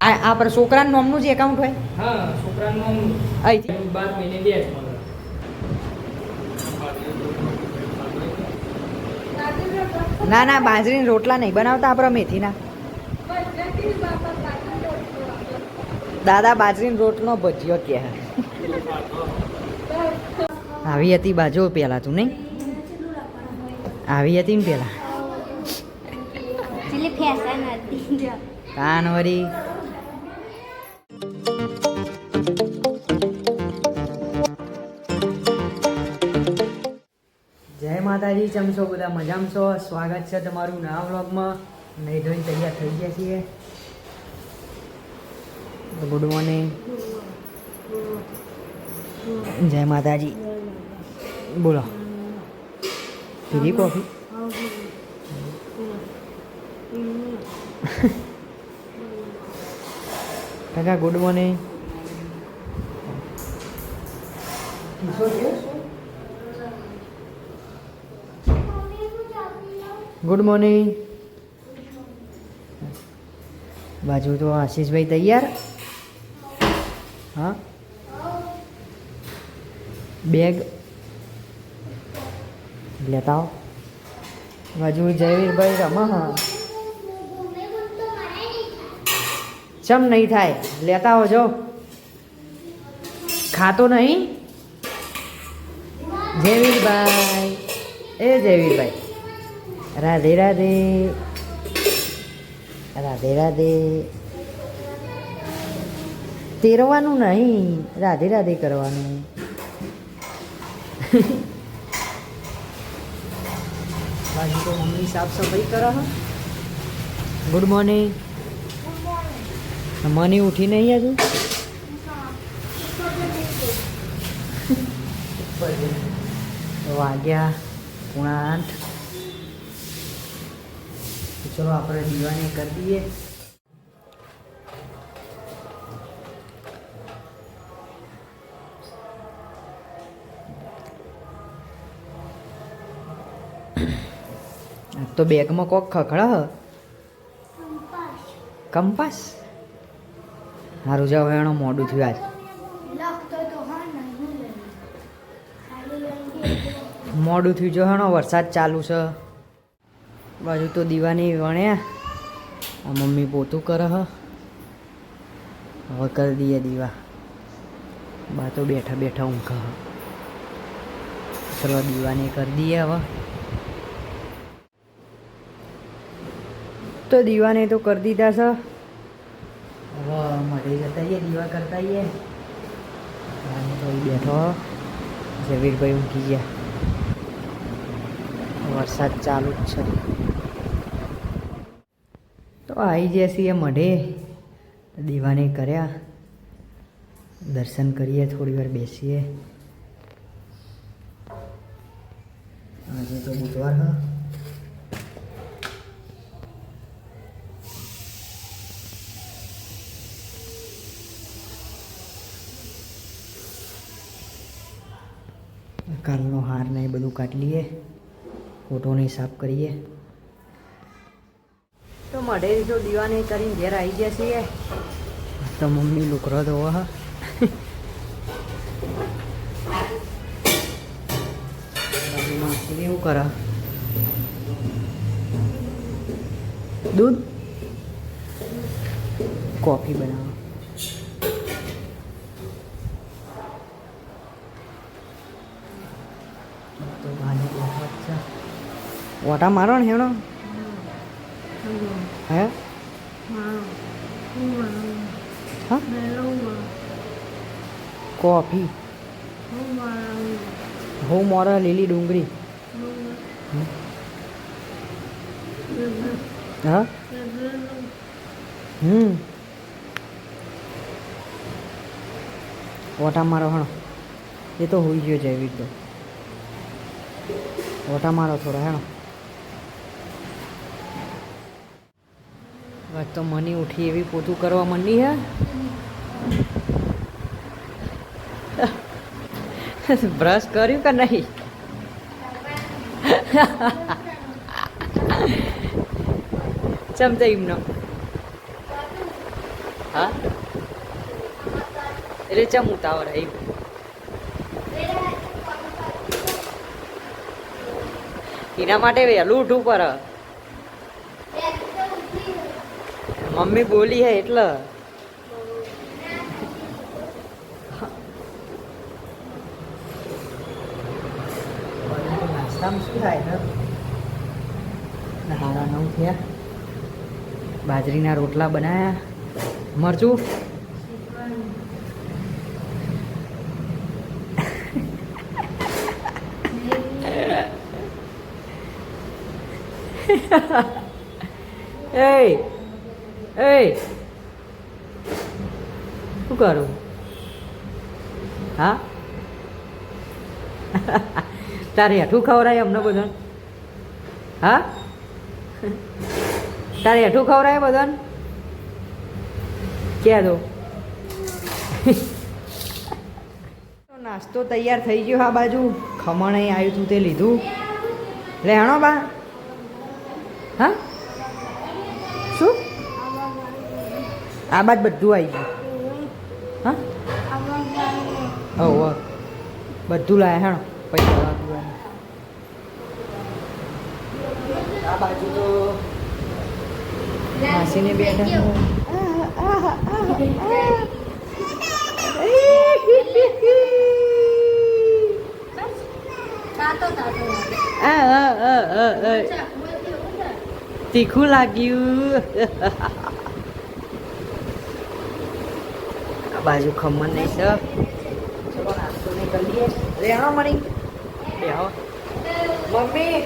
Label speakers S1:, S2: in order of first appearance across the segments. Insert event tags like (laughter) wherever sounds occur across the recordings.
S1: આ પર છોકરાનું નામનું જ એકાઉન્ટ હોય?
S2: હા છોકરાનું
S1: અહીંથી.
S2: બાર મહિને બે જ મળે
S1: ના ના બાજરીના રોટલા નહીં બનાવતા આપણે મેથીના. દાદા બાજરીનો રોટલો ભજીયો કે (laughs) આવી હતી બાજુ પેલા તું નહીં? આવી હતી ને પેલા કાન વરી જય માતાજી ચમશો બધા મજામાં છો? સ્વાગત છે તમારું નવા વ્લોગમાં. નહીં ધોઈને તૈયાર થઈ ગયા છીએ. Good morning. જય માતાજી. બોલો. પીધી કોફી કાકા ગુડ મોર્નિંગ ગુડ મોર્નિંગ બાજુ તો આશીષભાઈ તૈયાર. હા. બેગ લેતા બાજુ જયવીરભાઈ રમહ. ચમ નહીં થાય. લેતા આવજો. ખાતો નહીં? જયવીરભાઈ. એ જયવીરભાઈ. રાધે રાધે. રાધે રાધે. તેરવાનું નહીં. રાધે રાધે કરવાનું. (laughs) બાજુ તો મમ્મી સાફ સફાઈ કરો હો. ગુડ મોર્નિંગ મની ઉઠી નહીં હજુ વાગ્યા પૂણા આઠ. ચલો આપણે દીવાની કરી દઈએ. આજ તો બેગમાં કોક ખખડા કંપાસ. સારું જાવ એનો મોડું થયું આજ. મોડું થયું જો હેણો, વરસાદ ચાલુ છે. બાજુ તો દીવાની વણ્યા આ મમ્મી પોતું કરે હવે કરી દઈએ દીવા. બા તો બેઠા બેઠા ઊંઘ ચલો દીવાની કરી દઈએ હવે. તો દીવાને તો કરી દીધા છે. હવે મળી જતા જઈએ દીવા કરતા જઈએ બેઠો ઝવીરભાઈ ઊંઘી ગયા. વરસાદ ચાલુ જ છે. તો આવી જઈએ છીએ મઢે દીવાને કર્યા. દર્શન કરીએ, થોડી વાર બેસીએ. આજે તો બુધવાર હ. કાલનો હાર ને એ બધું કાઢી લઈએ. ફોટોને સાફ કરીએ. તો મઢે તો દીવાને કરીને ઘેર આવી ગયા છીએ. તો મમ્મી લુકરો ધોવા હા બાજુમાં આશીને એવું કરે. દૂધ. કોફી બનાવો. ઓટા મારો ને હેણો હે? હા. કોફી. હું મોરા લીલી ડુંગળી. હા? હમ. ઓટા મારો હણો એ તો હોઈ ગયો જૈવિક તો ઓટા મારો થોડો હેણો વાત તો મની ઉઠી એવી પોતું કરવા માંડી હે. બ્રશ કર્યું કે નહીં? ચમચા એમનો હા? એટલે ચમ ઉતાવળ એમ એના માટે વહેલું ઉઠવું પડે મમ્મી બોલી હે એટલે. હારા નવ થયા. બાજરીના રોટલા બનાયા. મરચું? (laughs) એ એ શું કરું? હા? (laughs) તારે હેઠું ખવડાય અમને બધા હા? તારે હેઠું ખવડાય બધાને? ક્યાં દો (laughs) નાસ્તો તૈયાર થઈ ગયો આ બાજુ. ખમણ આવ્યું હતું તે લીધું. લેણો બા. હા? આ બાદ બધું આવી ગયું. હા? હવ બધું લાયા હેણો, પૈસા આ બાજુ તો માસીને બેઠા. તીખું લાગ્યું. આ બાજુ ખમણ નહીં છે. લે હાણો મણી હો. મમ્મી.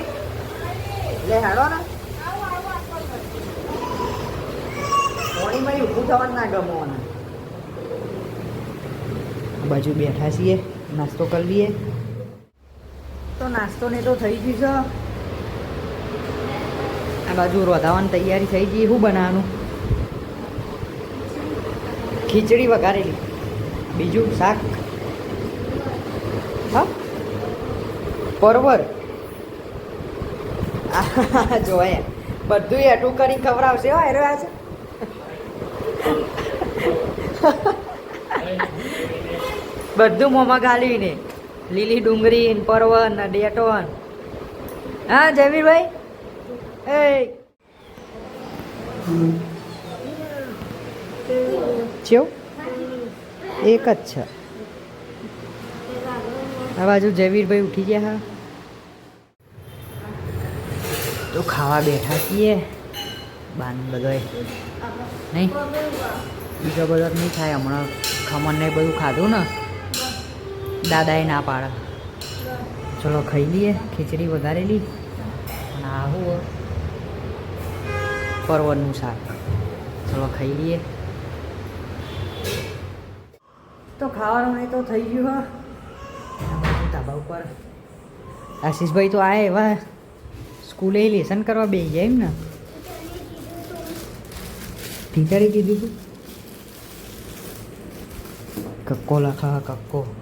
S1: લે ને. મોણી મળી ઊભું થવાનું ના ગમવાનું બાજુ બેઠા છીએ. નાસ્તો કરી લઈએ. તો નાસ્તો ને તો થઈ ગયું છે. આ બાજુ રોધાવાની તૈયારી થઈ ગઈ. શું બનાવવાનું? ખીચડી વઘારેલી. બીજું શાક. હા? પરવર. જોયા. બધું એટું કરી ખવડાવશે. હો એરો છે. બધું મોંમાં ગાલીને લીલી ડુંગળી ને પરવર ને ડેટોન. હા જમીરભાઈ એ. ચેવ એક જ છે. આ બાજુ જયવીરભાઈ ઉઠી ગયા હા. તો ખાવા બેઠા છીએ. બાન બધોય નહીં? બીજો બધો નહીં થાય. હમણાં ખમણ ને બધું ખાધું ને. દાદાએ ના પાડે. ચલો ખાઈ લઈએ. ખીચડી વઘારેલી. અને આવું પરવરનું શાક. ચલો ખાઈ લઈએ. તો ખાવાનું નહીં તો થઈ ગયું, હા. ધાબા ઉપર. આશીષભાઈ તો આય એવા સ્કૂલે લેસન કરવા બે ગયા એમ ને. ટીચરે કીધું તું. કક્કો લખા, કક્કો.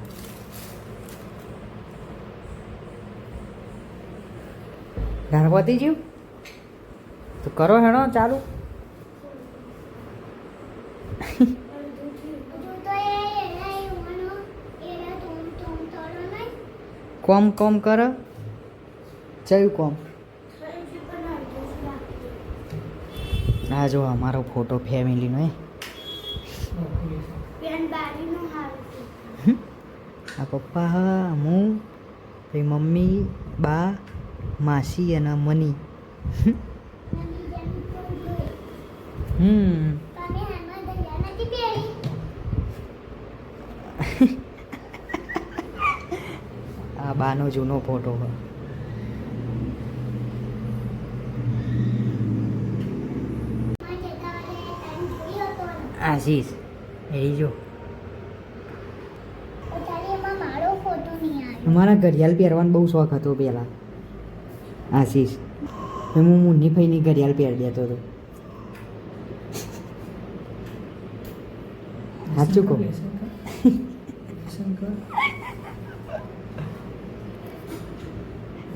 S1: ગણપતિજી તો કરો હેણો ચાલુ. કોમ કોમ કર. ચયું કોમ. આ જો અમારો ફોટો ફેમિલીનો એ આ પપ્પા હા, હું, પછી મમ્મી, બા, માસી અને મની. હમ. આ બાનો જૂનો ફોટો હોય. આશીષ, એ જો.
S3: મારો
S1: ઘડિયાળ પહેરવાનો બહુ શોખ હતો પહેલાં. આશીષ હું મુન્ની ભાઈની ઘડિયાળ પહેરી દેતો હતો. સાચું કહું.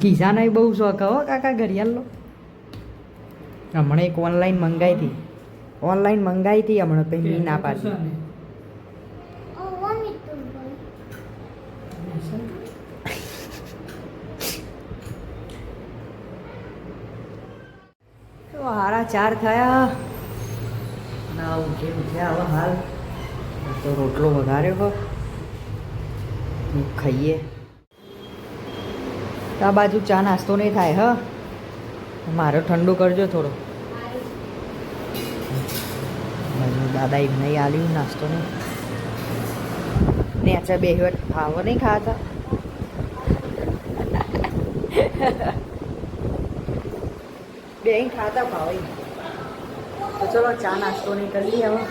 S1: કિસાનો બહુ શોખ હો કાકા ઘડિયાળનો હમણાં એક ઓનલાઈન મંગાવી હતી. ઓનલાઈન મંગાવી હતી હમણાં કંઈ મેં ના પાડી. તો હારા ચાર થયા. ના ઉઠી ઉઠ્યા હવે હાલ? તો રોટલો વઘાર્યો હો ખાઈએ. તો આ બાજુ ચા નાસ્તો નહીં થાય, હ? મારો ઠંડુ કરજો થોડો. દાદા એમ નહીં આલ્યું નાસ્તો નહીં નેચા બે વખત ખાવો નહીં ખાતા. બે ખાતા ભાવે તો ચલો ચા નાસ્તો નહીં કરી લઈએ હવે.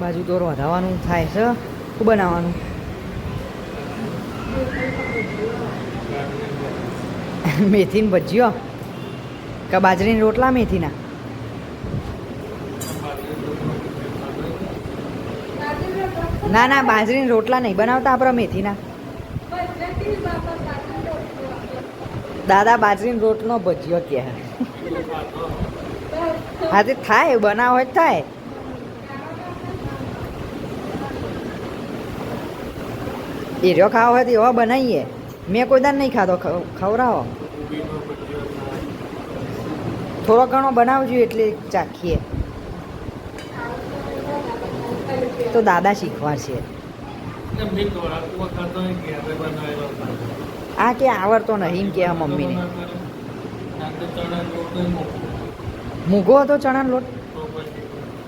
S1: બાજુ તો વધારવાનું થાય છે, શું બનાવવાનું? (laughs) મેથીની ભજીયો. કે બાજરીના રોટલા મેથીના? ના ના, બાજરીના રોટલા નહીં બનાવતા આપણે મેથીના. દાદા, બાજરીનો રોટલો ભજીયો કે હા તે થાય બનાવો હોય થાય થાય. રહ્યો ખાવો હોય તો એવા બનાવીએ. મેં કોઈ દાન નહીં ખાધો, ખવ- ખવડાવો. થોડો ઘણો બનાવજો એટલે ચાખીએ. તો દાદા શીખવાડશે. આ કે આવડતો નહીં કે મમ્મીને. મૂગો હતો ચણાનો લોટ?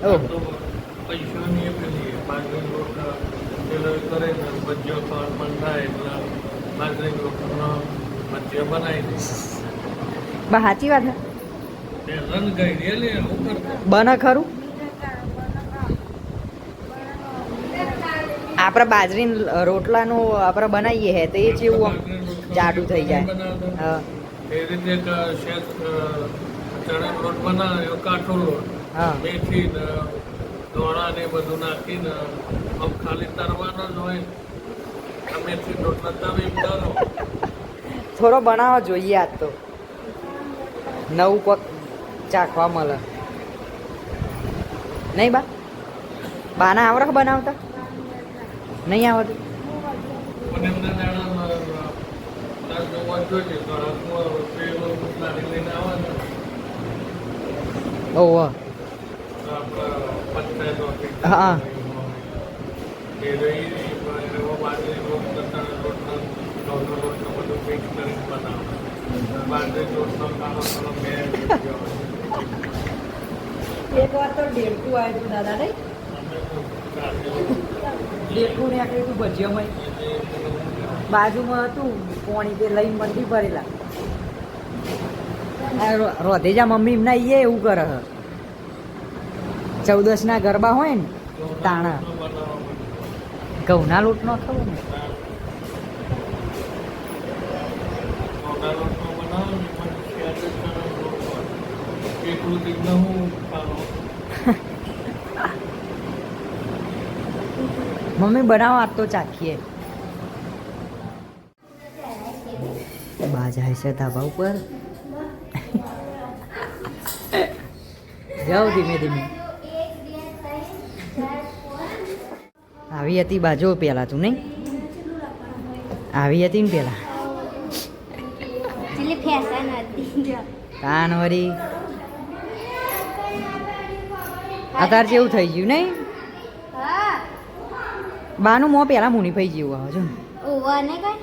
S1: ઓહો.
S2: પૈસાની બનાવી
S1: બા સાચી વાત બને ખરું? આપણે બાજરી રોટલાનું આપણે બનાવીએ હે તો એ જેવું જાડું થઈ જાય. હા.
S2: એ રીતે એક રોટ બનાવ્યો કાઠો લોટ.
S1: હા.
S2: મેથી દોણા ને બધું નાખીને ખાલી તરવાનો જ હોય. મેથી રોટલા તમે તરો
S1: થોડો બનાવો જોઈએ આજ તો. નવું કોક ચાખવા મળે. નહીં બા? બાના આવડે બનાવતા? નહીં આવડતું? ઓહ.
S2: એમના
S1: એક વાર તો ડેડકું આવ્યું હતું દાદા નહીં ડેડકું ને આટલું હતું બાજુમાં હતું, પોણી તે લઈને મંડી ભરેલા. રોધેજા મમ્મી એમના ઈએ એવું કરે હ. ચૌદસના ગરબા હોય ને, તાણા. ઘઉંના લોટ નો ખબર ને
S2: ઘઉંના રોટનો બનાવો ને એમાં સ્વાદ જ ચણાનો રોટ હોય. એકલું દીકને હું ખાનો
S1: મમ્મી બનાવો આજ તો ચાખીએ. બા જાય છે ધાબા ઉપર. જાઓ ધીમે ધીમે. આવી હતી બાજુ પેલા તું નહીં. આવી હતી ને પેલા. કાન વરી અત્યારે જેવું થઈ ગયું નહીં?
S3: હા.
S1: બાનું મોં પેલા મૂની ફઈ ગયું આવે જો
S3: ઓવા કઈ?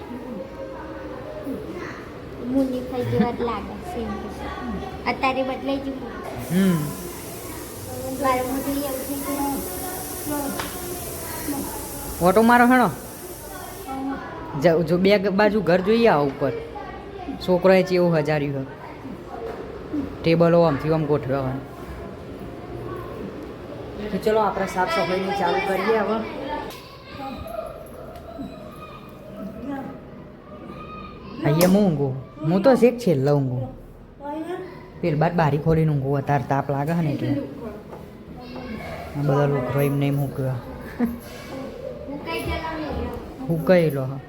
S3: મુની થઈ જેવા લાગે સેમ અત્યારે બદલાઈ ગયું.
S1: હમ.
S3: એવું
S1: ઓટો મારો હેણો. જ- જો બે બાજુ ઘર જોઈએ આ ઉપર. છોકરાએ ચેવું હજાર્યું ટેબલો આમથી આમ ગોઠવ્યા હોય. તો ચલો આપણે સાફ સફાઈની ચાલુ કરીએ હવે. અહીંયા હું ઊંઘું? હું તો શેક છેલ્લો ઊંઘું. પેલ બાદ બારી ખોલીને ઊંઘું અત્યારે તાપ લાગે ને એટલે. બધા લોકો એમ નહીં મૂક્યા હુકાયેલો હા.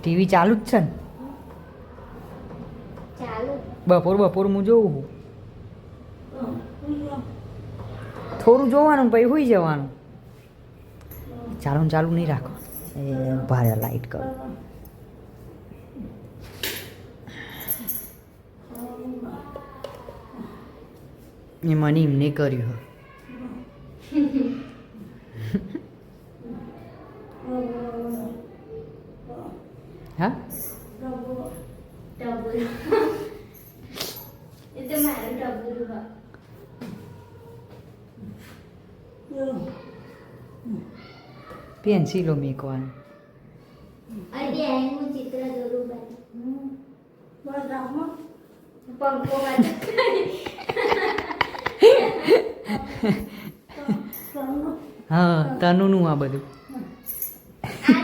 S1: ટીવી ચાલુ જ છે ને? બપોર બપોર હું જોઉં છું. થોડું જોવાનું પછી હોઈ જવાનું. ચાલુ ચાલુ નહીં રાખો. એ ભારે લાઈટ કરો. એ મને એમને કર્યું (laughs) હા
S3: ટબુલ એ તો મારું ટબુલ હોય
S1: પેન્સિલો મેકવાનું
S3: અને અહીં હું ચિત્ર દોરું પંખો વાળો
S1: હા તનુનું આ બધું
S3: આ રૂમમાં અને છેલ્લા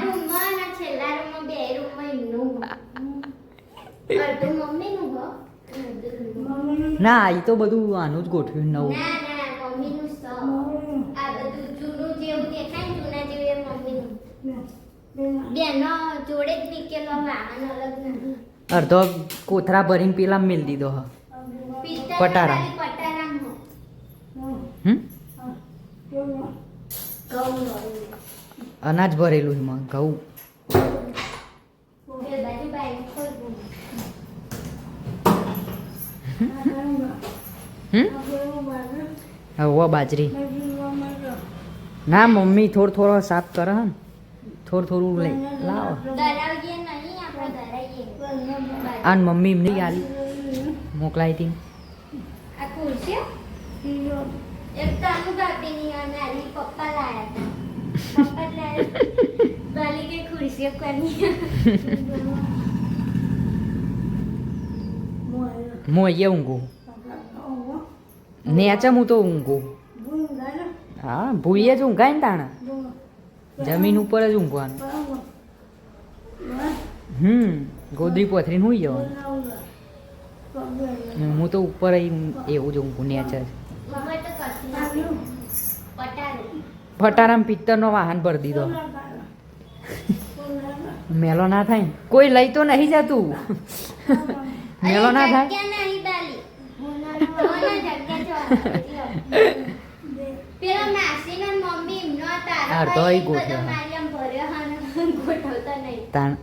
S3: રૂમમાં બે રૂમમાં એમનું અડધું મમ્મીનું હો અડધું
S1: ના એ તો બધું આનું જ ગોઠવ્યું નવું
S3: ના ના મમ્મીનું સ આ બધું જૂનું જેવું દેખાય ને જૂના જેવું એ મમ્મીનું બેનો જોડે જ નીકેલો વાહન અલગ નથી
S1: અડધો કોથરા ભરીને પેલા મેલ દીધો હ. પટારા. અનાજ ભરેલું એમાં ઘઉં. હવા બાજરી. ના મમ્મી થોડું થોડો સાફ કરે હે ને. થોડું થોડું લઈ. લાવો.
S3: દરાવીએ નહીં આપણે દરાઈએ
S1: આ ને મમ્મી એમની આલી મોકલાઈ હતી અહીંયા ઊંઘું. નેચા હું તો ઊંઘું? હા ભૂઈએ જ ઊંઘાય ને તાણા. જમીન ઉપર જ ઊંઘવાનું. હમ, ગોદરી પથરીને હુઈ જવાનું. હું તો ઉપર એવું જ ઊંઘું નેચે જ
S3: મમ્મી તો કશું નથી પટારું
S1: ફટારામ પિત્તરનો વાહન ભરી દીધો. મેલો ના થાય કોઈ લઈ તો નહીં જતું. મેલો ના થાય
S3: જગ્યા નહીં બાલી કોના જગ્યા જો પેલો માસી મમ્મી એમનો તારો
S1: અડધો ઈ ગોઠવ્યો.
S3: બધો મારિયમ ભર્યો હન ગોઠવતો નહીં.
S1: તાણ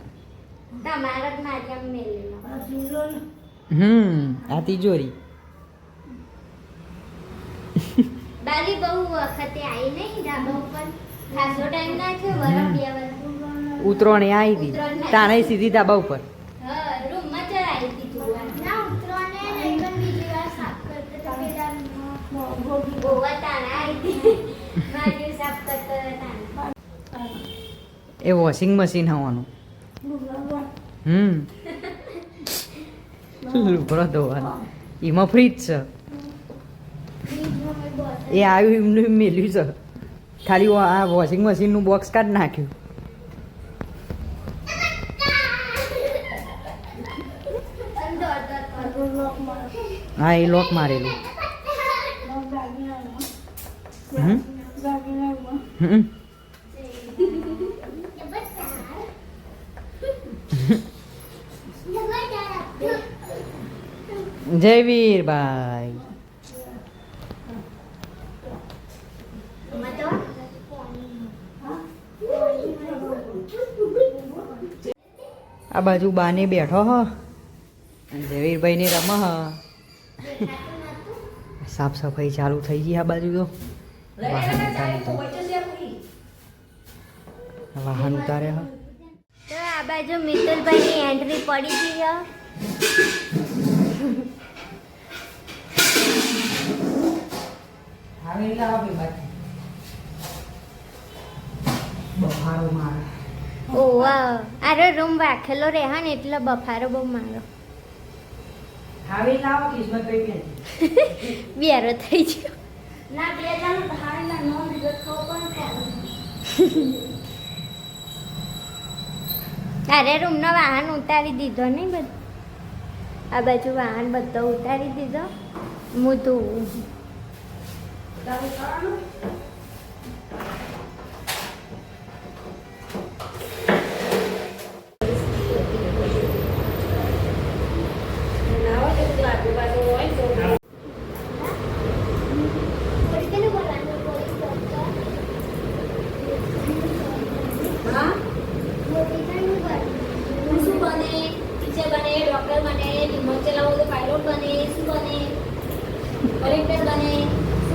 S3: તમારો જ મારિયમ મેલેલો.
S1: હમ આ તિજોરી.
S3: બાલી બહુ વખતે આવી નહીં ધાબા ઉપર. ખાસો ટાઈમ નાખ્યો વરફ બે વરફ
S1: ઉતરોણે આવી હતી તાણે સીધી ધાબા ઉપર
S3: હા રૂમમાં જ આવી હતી જોવા ના ઉતરવાને નહીં પણ બીજી વાર સાફ કરતો તો પેલા ગોવા તાણા આવી હતી મારી સાફ કરતો હતો તાણા
S1: એ વોશિંગ મશીન હોવાનું. હમ. લુગડો ધોવાનું. એમાં ફ્રીજ છે. એ આવ્યું એમનું એમ મેલ્યું છે. ખાલી આ વોશિંગ મશીનનું બોક્સ કાઢ નાખ્યું. હા એ લોક મારેલું. હમ. હમ. જય વીરભાઈ.
S3: એમાં
S1: આ બાજુ બાને બેઠો હ. જયવીરભાઈને રમ હ સાફ સફાઈ ચાલુ થઈ ગઈ આ બાજુ તો. વાહન ઉતારે હ.
S3: તો આ બાજુ મિતુલભાઈની એન્ટ્રી પડી ગઈ છે
S1: બફારો મારે.
S3: ઓવા આરો રૂમ રાખેલો રહે ને એટલે બફારો બહુ મારો.
S1: હવે લાવો બેન. (laughs)
S3: બેરો થઈ ગયો. ના રૂમ ના (laughs) અરે રૂમનો વાહન ઉતારી દીધો નહીં બધું. આ બાજુ વાહન બધો ઉતારી દીધો. હું ધોવું
S4: ડોક્ટર બને
S1: વિમાન ચલાવો તો પાયલોટ બને શું બને કલેક્ટર બને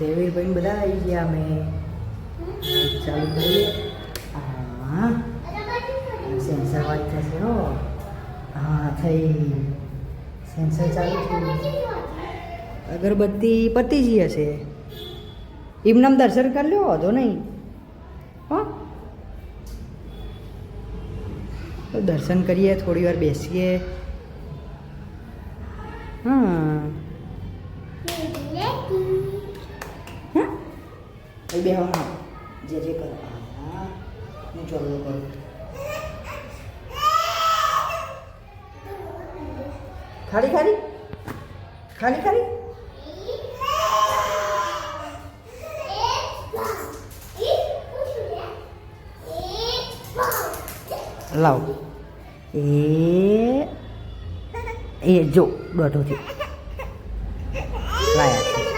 S1: જયવીરભાઈ બધા આવી ગયા અમે. ચાલુ કરીએ હા. સેન્સર વાત થશે હો. હા, થઈ. સેન્સર ચાલુ થયું અગરબત્તી પતી જ હશે. એમનામ દર્શન કરી લ્યો, વાંધો નહીં. હો. દર્શન કરીએ, થોડી વાર બેસીએ. હા. બે હા જે જે કરો હા હું ચોલો કરું ખાલી ખાલી ખાલી ખાલી લાવ એ એ જો દોઢો થયો લાયા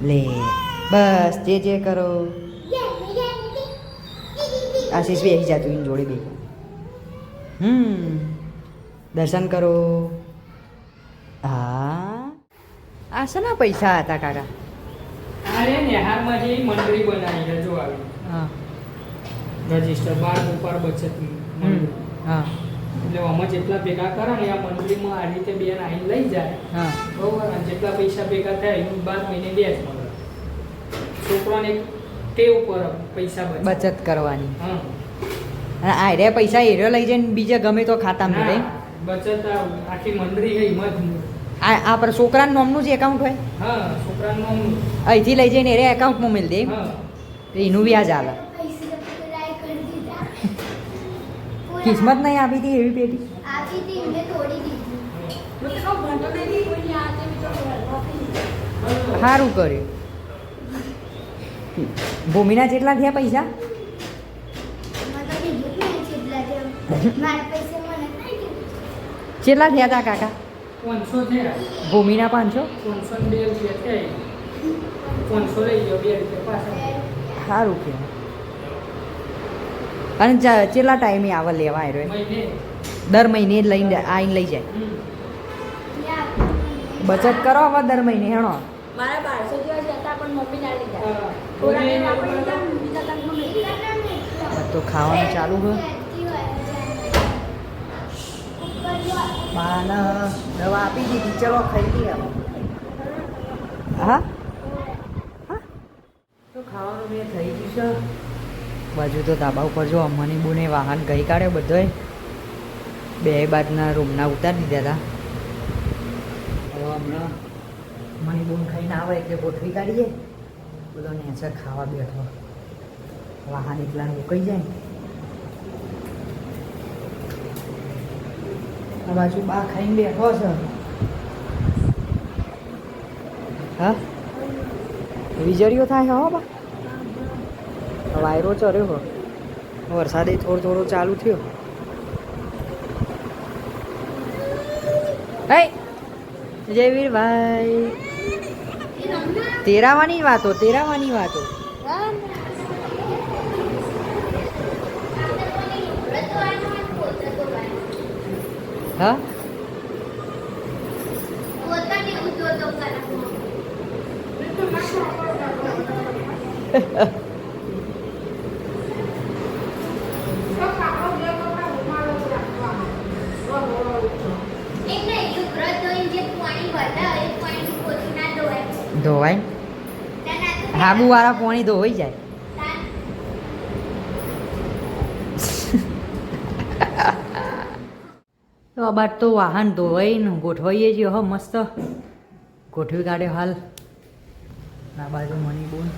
S1: લે. બસ જે જે કરો. આશીષ બી જા જતું જોડે બે હમ. દર્શન કરો. હા. આ શેના પૈસા હતા કાકા?
S2: અરે નેહારમાં જે મંડળી બનાવી છે જો આવી.
S1: હા.
S2: રજિસ્ટર બાર ઉપર બચત
S1: હમ હા.
S2: એટલે આમાં જેટલા ભેગા કરે ને આ મંડળીમાં આ રીતે બેન આવીને લઈ જાય.
S1: હા.
S2: બરોબર? અને જેટલા પૈસા ભેગા થાય એનું બાર મહિને બે જ મળે. છોકરાને ટેવ પર પૈસા
S1: બચત કરવાની.
S2: હા.
S1: અને આ રે પૈસા એરિયો લઈ જઈને બીજા ગમે તો ખાતામાં મળે
S2: બચત આખી મંડળી છે એમાં જ
S1: આ આ પર છોકરાનું નામનું જ એકાઉન્ટ હોય?
S2: હા છોકરાનું
S1: અહીંથી લઈ જઈને એરે એકાઉન્ટમાં મેળ દે. એનું વ્યાજ આલે કિસ્મત નહીં આપી હતી એવી પેટી
S3: આપી હતી મેં તોડી દીધી.
S1: સારું કર્યું. ભૂમિના જેટલા થયા પૈસા. કેટલા થયા. હતા કાકા? ભૂમિના પાંચસો? સારું કહેવાય. અને કેટલા ટાઈમે આવે લેવા આવ્યો દર મહિને લઈને આવીને લઈ જાય. બચત કરો હવે દર મહિને હેણો.
S4: મારા બારસો પણ મમ્મી ના લીધા.
S1: તો ખાવાનું ચાલુ હોય. બાને દવા આપી દીધી ચલો ખાઈ લઈએ હા? હા? તો ખાવાનું મેં થઈ ગયું છે. બાજુ તો ધાબા ઉપર જો અમ્માની બુને વાહન ગઈ કાઢ્યો બધોય. બે બાજના રૂમના ઉતારી દીધા હતા હવે હમણાં અમ્માની બોન ખાઈને આવે એટલે ગોઠવી કાઢીએ. બધો નેચર ખાવા બેઠો. વાહન એકલા મુકાઈ જાય. આ બાજુ બા ખાઈને બેઠો છે. હા? વિજળીઓ થાય હો બા? વાયરો ચર્યો હો. વરસાદે થોડો થોડો ચાલુ થયો. હે જયવીરભાઈ તેરાવાની વાતો તેરાવાની વાતો. હા?
S3: તો (laughs) કરવાનો. એક નહીં, ઉભરો ધોઈને જે પાણી બતાવે, એ પાણીથી પોતું ના ધોવાય.
S1: હાબુવાળા પાણી ધોવાઈ જાય. તો આ બાદ તો વાહન ધોવાઈને ગોઠવાઈએ છીએ, હો, મસ્ત. ગોઠવી કાઢ્યો હાલ. ના બાજુ મની બોન.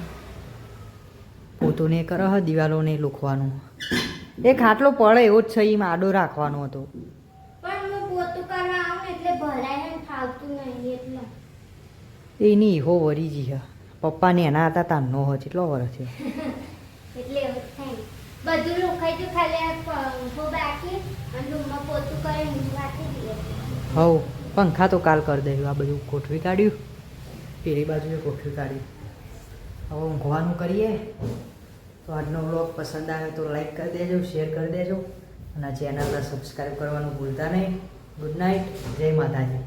S1: પોતું ને કરે, હ, દિવાલોને લુખવાનું. એ ખાટલો પડે એવો જ છે, એમાં આડો રાખવાનો હતો.
S3: પણ હું પોતું કરવા આવું એટલે ભરાય ને ફાવતું નહીં.
S1: એની હો વરી જી હા. પપ્પાને એના હતા તાનનો હો કેટલો વર્ષ છે (laughs)
S3: એટલે બધું લોખાઈ તો ખાલી આ બાકી અને રૂમમાં પોતું કરે હું
S1: હવ પંખા તો કાલ કરી દઈશું આ બધું ગોઠવી કાઢ્યું. પેલી બાજુએ ગોઠવી કાઢ્યું. હવે ઊંઘવાનું કરીએ. તો આજનો બ્લોગ પસંદ આવે તો લાઈક કરી દેજો શેર કરી દેજો. અને ચેનલને સબસ્ક્રાઈબ કરવાનું ભૂલતા નહીં. ગુડ નાઇટ જય માતાજી.